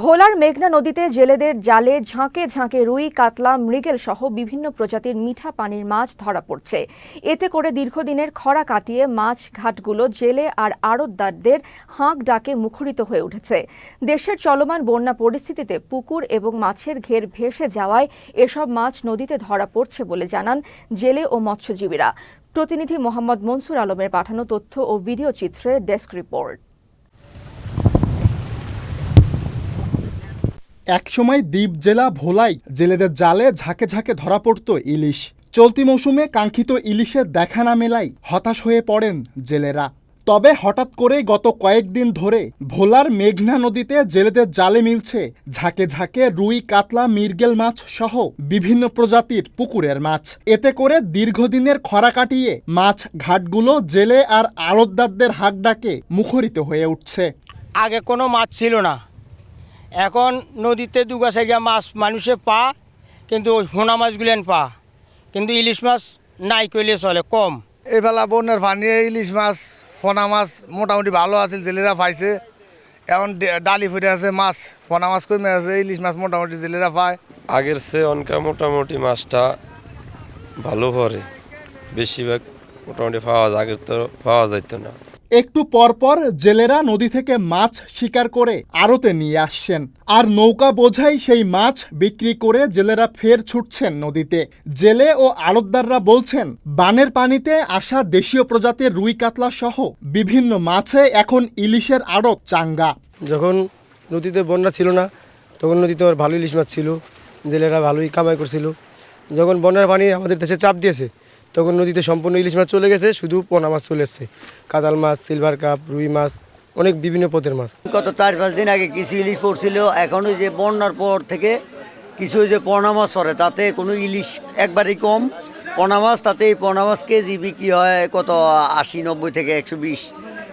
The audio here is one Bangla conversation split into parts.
ভোলার মেঘনা নদীতে জেলেদের জালে ঝাঁকে ঝাঁকে রুই, কাতলা, মৃগেল সহ বিভিন্ন প্রজাতির মিঠা পানির মাছ ধরা পড়ছে। এতে করে দীর্ঘদিনের খরা কাটিয়ে মাছ ঘাটগুলো জেলে আর আড়তদারদের হাঁক ডাকে মুখরিত হয়ে উঠেছে। দেশের চলমান বন্যা পরিস্থিতিতে পুকুর এবং মাছের ঘের ভেসে যাওয়ায় এসব মাছ নদীতে ধরা পড়ছে বলে জানান জেলে ও মৎস্যজীবীরা। প্রতিনিধি মোহাম্মদ মনসুর আলমের পাঠানো তথ্য ও ভিডিও চিত্রে ডেস্ক রিপোর্ট। একসময় দ্বীপ জেলা ভোলাই জেলেদের জালে ঝাঁকে ঝাঁকে ধরা পড়ত ইলিশ। চলতি মৌসুমে কাঙ্ক্ষিত ইলিশের দেখা না মেলাই হতাশ হয়ে পড়েন জেলেরা। তবে হঠাৎ করে গত কয়েকদিন ধরে ভোলার মেঘনা নদীতে জেলেদের জালে মিলছে ঝাঁকে ঝাঁকে রুই, কাতলা মির্গেল মাছ সহ বিভিন্ন প্রজাতির পুকুরের মাছ। এতে করে দীর্ঘদিনের খরা কাটিয়ে মাছ ঘাটগুলো জেলে আর আড়তদারদের হাক ডাকে মুখরিত হয়ে উঠছে। আগে কোনো মাছ ছিল না। এখন নদীতে দুগা সাইডা মাছ মানুষে পা কিন্তু ওই হোনা মাছগুলেন পা। কিন্তু ইলিশ মাছ নাই কইলে চলে কম। এইবেলা বন্যার পানি ইলিশ মাছ পোনা মাছ মোটামুটি ভালো আছে জেলেরা পাইছে। এখন ডালি ফুটে আছে মাছ পোনা মাছ কমে আছে ইলিশ মাছ মোটামুটি জেলেরা পায়। আগের চেয়ে অনকা মোটামুটি মাছটা ভালো পরে বেশিরভাগ মোটামুটি পাওয়া যায় আগের তো পাওয়া যাইতো না। একটু পরপর জেলেরা নদী থেকে মাছ শিকার করে আড়তে নিয়ে আসছেন। আর নৌকা বোঝাই সেই মাছ বিক্রি করে জেলেরা ফের ছুটছেন নদীতে। জেলে ও আড়তদাররা বলছেন, বানের পানিতে আসা দেশীয় প্রজাতির রুই কাতলা সহ বিভিন্ন মাছে এখন ইলিশের আড়ত চাঙ্গা। যখন নদীতে বন্যা ছিল না, তখন নদীতে ভালো ইলিশ মাছ ছিল, জেলেরা ভালোই কামাই করছিল। যখন বন্যার পানি আমাদের দেশে চাপ দিয়েছে তখন নদীতে সম্পূর্ণ ইলিশ মাছ চলে গেছে, শুধু পোনা মাছ চলে এসছে। কাতাল মাছ, সিলভার কাপ, রুই মাছ, অনেক বিভিন্ন পদের মাছ। গত চার পাঁচ দিন আগে কিছু ইলিশ পড়ছিল, এখন ওই যে বন্যার পর থেকে কিছু ওই যে পোনা মাছ ধরে, তাতে কোনো ইলিশ একবারই কম। পোনা মাছ, তাতে এই পোনা মাছ কেজি বিক্রি হয় কত, আশি, নব্বই থেকে একশো বিশ।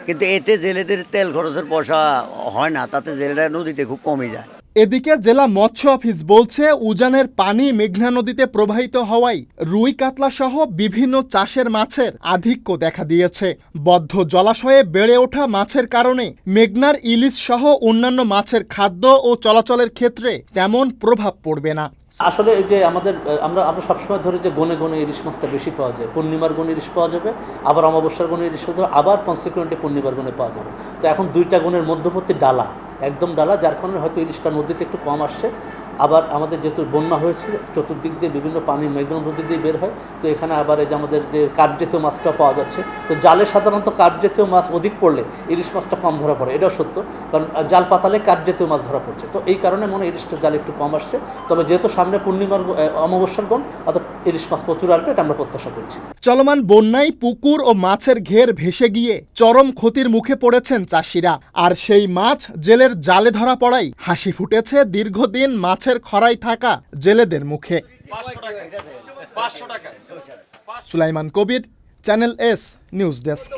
কিন্তু এতে জেলেদের তেল খরচের পয়সা হয় না, তাতে জেলেরা নদীতে খুব কমে যায়। এদিকে জেলা মৎস্য অফিস বলছে, উজানের পানি মেঘনা নদীতে প্রবাহিত হওয়ায় রুই কাতলা সহ বিভিন্ন চাষের মাছের আধিক্য দেখা দিয়েছে। বদ্ধ জলাশয়ে বেড়ে ওঠা মাছের কারণে মেঘনার ইলিশ সহ অন্যান্য মাছের খাদ্য ও চলাচলের ক্ষেত্রে তেমন প্রভাব পড়বে না। আসলে এই যে আমাদের আমরা আমরা সবসময় ধরে যে গনে গনে ইলিশ মাছটা বেশি পাওয়া যায়। পূর্ণিমার গনে ইলিশ পাওয়া যাবে, আবার অমাবস্যার গনে ইলিশ পাওয়া যাবে, আবার কনসিকুয়েন্টলি পূর্ণিমার গনে পাওয়া যাবে। তো এখন দুইটা গনের মধ্যবর্তী ডালা, একদম ডালা, যার কারণে হয়তো ইলিশটা নদীতে একটু কম আসছে। আবার আমাদের যেহেতু বন্যা হয়েছে, চতুর্দিক দিয়ে বিভিন্ন পানি মেঘনা নদী দিয়ে বের হয়, তো এখানে আবার এই যে আমাদের যে কাঠ জাতীয় মাছটা পাওয়া যাচ্ছে, তো জালে সাধারণত কাঠ জাতীয় মাছ অধিক পড়লে ইলিশ মাছটা কম ধরা পড়ে, এটাও সত্য। কারণ জাল পাতালে কাঠ জাতীয় মাছ ধরা পড়ছে, তো এই কারণে মনে ইলিশটা জাল একটু কম আসছে। তবে যেহেতু সামনে পূর্ণিমার অমাবস্যার গণ অর্থাৎ ইলিশ মাছ প্রচুর আসবে, এটা আমরা প্রত্যাশা করছি। চলমান বন্যায় পুকুর ও মাছের ঘের ভেসে গিয়ে চরম ক্ষতির মুখে পড়েছেন চাষিরা। আর সেই মাছ জেলের জালে ধরা পড়াই হাসি ফুটেছে দীর্ঘদিন মাছের খরায় থাকা জেলেদের মুখে। Sulaiman Kabir channel S news desk.